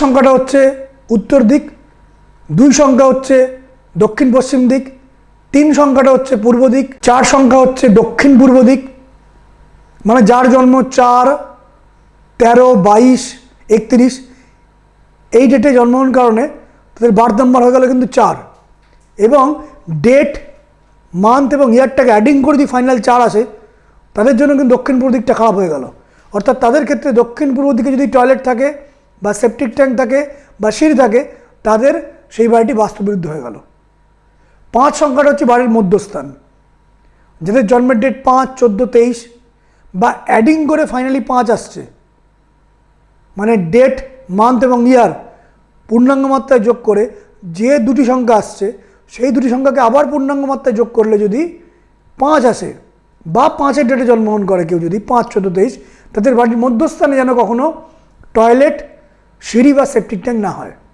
সংখ্যাটা হচ্ছে উত্তর দিক, দুই সংখ্যা হচ্ছে দক্ষিণ পশ্চিম দিক, তিন সংখ্যাটা হচ্ছে পূর্ব দিক, চার সংখ্যা হচ্ছে দক্ষিণ পূর্ব দিক। মানে যার জন্ম চার, তেরো, বাইশ, একত্রিশ, এই ডেটে জন্মগ্রহণ কারণে তাদের বার্থ নাম্বার হয়ে গেল কিন্তু চার। এবং ডেট মান্থ এবং ইয়ারটাকে অ্যাডিং করে যদি ফাইনাল চার আসে, তাদের জন্য কিন্তু দক্ষিণ পূর্ব দিকটা খারাপ হয়ে গেল। অর্থাৎ তাদের ক্ষেত্রে দক্ষিণ পূর্ব দিকে যদি টয়লেট থাকে বা সেপটিক ট্যাঙ্ক থাকে বা সিঁড়ি থাকে, তাদের সেই বাড়িটি বাস্তুবিরুদ্ধ হয়ে গেল। পাঁচ সংখ্যাটা হচ্ছে বাড়ির মধ্যস্থান। যাদের জন্মের ডেট পাঁচ, চোদ্দ, তেইশ বা অ্যাডিং করে ফাইনালি পাঁচ আসছে। মানে ডেট মান্থ এবং ইয়ার পূর্ণাঙ্গ মাত্রায় যোগ করে যে দুটি সংখ্যা আসছে, সেই দুটি সংখ্যাকে আবার পূর্ণাঙ্গ মাত্রায় যোগ করলে যদি পাঁচ আসে বা পাঁচের ডেটে জন্মগ্রহণ করে কেউ যদি পাঁচ, চোদ্দ, তেইশ, তাদের বাড়ির মধ্যস্থানে যেন কখনো টয়লেট সিঁড়ি বা সেপটিক ট্যাঙ্ক না হয়